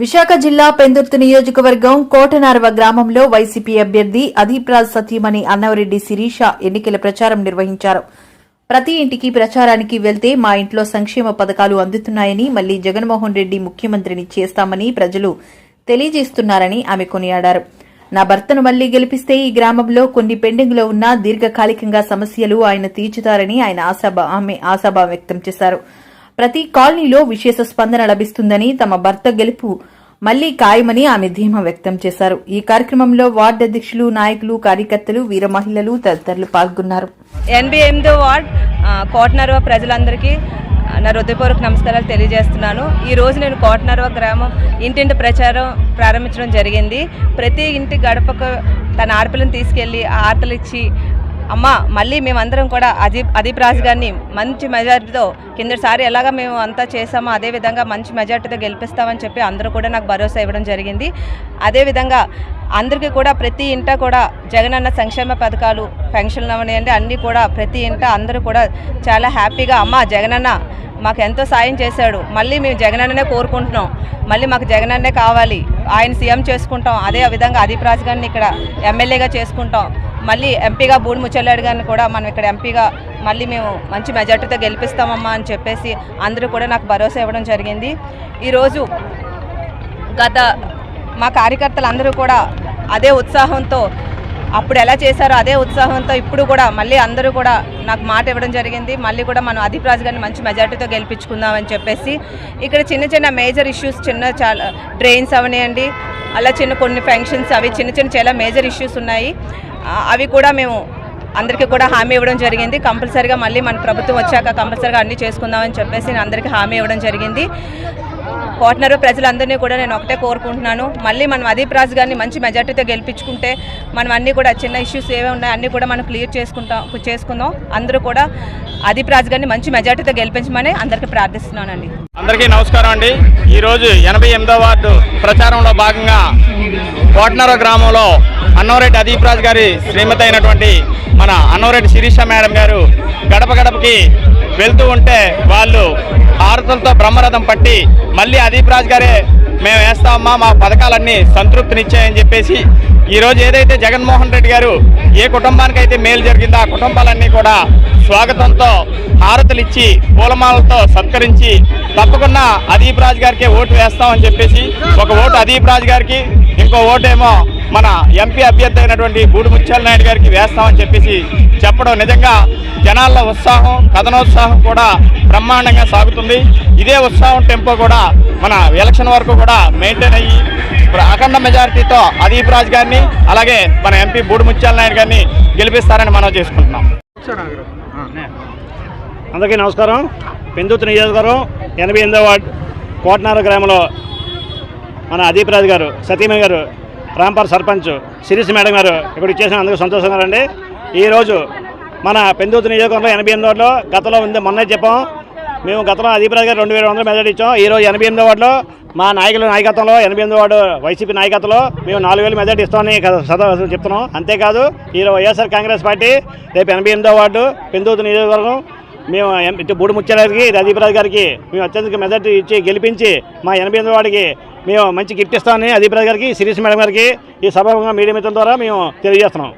విశాఖ జిల్లా పెందుర్తి నియోజకవర్గం కోటనార్వ గ్రామంలో వైసీపీ అభ్యర్థి అదీప్రాజ్ సతీమణి అన్నవరెడ్డి శిరీష ఎన్నికల ప్రచారం నిర్వహించారు. ప్రతి ఇంటికి ప్రచారానికి వెళ్తే మా ఇంట్లో సంక్షేమ పథకాలు అందుతున్నాయని మళ్ళీ జగన్మోహన్ రెడ్డి ముఖ్యమంత్రిని చేస్తామని ప్రజలు తెలియజేస్తున్నారని ఆమె కొనియాడారు. నా భర్తను మళ్ళీ గెలిపిస్తే ఈ గ్రామంలో కొన్ని పెండింగ్లో ఉన్న దీర్ఘకాలికంగా సమస్యలు ఆయన తీర్చుతారని ఆయన ఆశాభా ఆమె ఆశాభావం వ్యక్తం చేశారు. ప్రతి కాలనీలో విశేష స్పందన లభిస్తుందని తమ భర్త గెలుపు మళ్ళీ ఖాయమని ఆమె ధీమా వ్యక్తం చేశారు. ఈ కార్యక్రమంలో వార్డు అధ్యక్షులు నాయకులు కార్యకర్తలు వీర మహిళలు తదితరులు పాల్గొన్నారు. ఎనభై ఎనిమిదో వార్డ్ కోటనర్వ ప్రజలందరికీ నా హృదయపూర్వక నమస్కారాలు తెలియజేస్తున్నాను. ఈ రోజు నేను కోటనర్వ గ్రామం ఇంటింటి ప్రచారం ప్రారంభించడం జరిగింది. ప్రతి ఇంటి గడపకు తన ఆడపిల్లని తీసుకెళ్ళి ఆ ఆర్తలు ఇచ్చి అమ్మ మళ్ళీ మేమందరం కూడా అదీప్ అదీప్ రాజు గారిని మంచి మెజార్టీతో కిందసారి ఎలాగ మేము అంతా చేసామో అదే విధంగా మంచి మెజార్టీతో గెలిపిస్తామని చెప్పి అందరూ కూడా నాకు భరోసా ఇవ్వడం జరిగింది. అదేవిధంగా అందరికీ కూడా ప్రతి ఇంట కూడా జగనన్న సంక్షేమ పథకాలు పెన్షన్లు అవనివ్వండి అన్నీ కూడా ప్రతి ఇంట అందరూ కూడా చాలా హ్యాపీగా అమ్మ జగనన్న మాకు ఎంతో సాయం చేశాడు. మళ్ళీ మేము జగనన్ననే కోరుకుంటున్నాం. మళ్ళీ మాకు జగనన్నే కావాలి. ఆయన సీఎం చేసుకుంటాం. అదే విధంగా అదీప్ రాజు గారిని ఇక్కడ ఎమ్మెల్యేగా చేసుకుంటాం. మళ్ళీ ఎంపీగా బూడి ముచ్చెల్లాడు గారిని కూడా మనం ఇక్కడ ఎంపీగా మళ్ళీ మేము మంచి మెజార్టీతో గెలిపిస్తామమ్మా అని చెప్పేసి అందరూ కూడా నాకు భరోసా ఇవ్వడం జరిగింది. ఈరోజు గత మా కార్యకర్తలు అందరూ కూడా అదే ఉత్సాహంతో అప్పుడు ఎలా చేశారో అదే ఉత్సాహంతో ఇప్పుడు కూడా మళ్ళీ అందరూ కూడా నాకు మాట ఇవ్వడం జరిగింది. మళ్ళీ కూడా మనం అదీప్ రాజు గారిని మంచి మెజార్టీతో గెలిపించుకుందామని చెప్పేసి ఇక్కడ చిన్న చిన్న మేజర్ ఇష్యూస్ చిన్న చాలా డ్రైన్స్ అవనివ్వండి అలా చిన్న కొన్ని ఫంక్షన్స్ అవి చిన్న చిన్న చాలా మేజర్ ఇష్యూస్ ఉన్నాయి. అవి కూడా మేము అందరికీ కూడా హామీ ఇవ్వడం జరిగింది. కంపల్సరీగా మళ్ళీ మన ప్రభుత్వం వచ్చాక కంపల్సరీగా అన్నీ చేసుకుందామని చెప్పేసి నేను అందరికీ హామీ ఇవ్వడం జరిగింది. కోటనరు ప్రజలందరినీ కూడా నేను ఒకటే కోరుకుంటున్నాను. మళ్ళీ మనం అదీప్ రాజు గారిని మంచి మెజార్టీతో గెలిపించుకుంటే మనం అన్నీ కూడా చిన్న ఇష్యూస్ ఏవే ఉన్నాయి అన్నీ కూడా మనం క్లియర్ చేసుకుంటాం చేసుకుందాం. అందరూ కూడా అదీప్ రాజు గారిని మంచి మెజార్టీతో గెలిపించమని అందరికీ ప్రార్థిస్తున్నానండి. అందరికీ నమస్కారం అండి. ఈరోజు ఎనభై ఎనిమిదో వార్డు ప్రచారంలో భాగంగా కోటనర గ్రామంలో అన్నవరెడ్డి అదీప్ రాజు గారి శ్రీమతి అయినటువంటి మన అన్నవరెడ్డి శిరీష మేడం గారు గడప గడపకి వెళ్తూ ఉంటే వాళ్ళు హారతులతో బ్రహ్మరథం పట్టి మళ్ళీ అదీప్ రాజ్ గారే మేము వేస్తామమ్మా మా పథకాలన్నీ సంతృప్తినిచ్చాయని చెప్పేసి ఈరోజు ఏదైతే జగన్మోహన్ రెడ్డి గారు ఏ కుటుంబానికి అయితే మేలు జరిగిందో ఆ కుటుంబాలన్నీ కూడా స్వాగతంతో హారతులు ఇచ్చి పూలమాలతో సత్కరించి తప్పకుండా అదీప్ రాజ్ గారికి ఓటు వేస్తామని చెప్పేసి ఒక ఓటు అదీప్ రాజ్ గారికి ఇంకో ఓటేమో మన ఎంపీ అభ్యర్థి అయినటువంటి బూడి ముత్యాల నాయుడు గారికి వేస్తామని చెప్పేసి చెప్పడం నిజంగా జనాల్లో ఉత్సాహం కథనోత్సాహం కూడా బ్రహ్మాండంగా సాగుతుంది. ఇదే ఉత్సాహం టెంపో కూడా మన ఎలక్షన్ వరకు కూడా మెయింటైన్ అయ్యి అఖండ మెజారిటీతో అదీప్ రాజ్ గారిని అలాగే మన ఎంపీ బూడి ముత్యాల నాయుడు గారిని గెలిపిస్తారని మనం చేసుకుంటున్నాం. అందరికీ నమస్కారం. పెందుతు నియోజకవర్గం ఎనభై ఎనిమిదో వార్డు కోటనార గ్రామంలో మన అదీప్ రాజు గారు సతీమణి గారు రాంపర్ సర్పంచ్ శిరీష్ మేడం గారు ఇక్కడ ఇచ్చేసిన అందుకు సంతోషంగా రండి ఈరోజు మన పెందుతు నియోజకవర్గంలో ఎనభై ఎనిమిది వార్డులో గతంలో ఉంది. మొన్నే చెప్పాం. మేము గతంలో అదీప్ గారు రెండు వేల వందల మెజార్టీ ఇచ్చాం. ఈరోజు ఎనభై ఎనిమిది వార్డులో మా నాయకుల నాయకత్వంలో ఎనభై ఎనిమిది వార్డు వైసీపీ నాయకత్వంలో మేము నాలుగు వేలు మెజార్టీ ఇస్తామని క- చెప్తున్నాం. అంతేకాదు ఈరోజు వైఎస్ఆర్ కాంగ్రెస్ పార్టీ రేపు ఎనభై ఎనిమిదో వార్డు పెందుతు నియోజకవర్గం మేము ఎం- ఇటు బూడి ముత్యాలకి అదీపరాజు గారికి మేము అత్యధిక మెజార్టీ ఇచ్చి గెలిపించి మా ఎనభై ఎనిమిది వాడికి మేము మంచి గిఫ్ట్ ఇస్తామని అదీపరాజు గారికి శిరీష్ మేడం గారికి ఈ సభాముఖంగా మీడియా మిత్రుల ద్వారా మేము తెలియజేస్తున్నాం.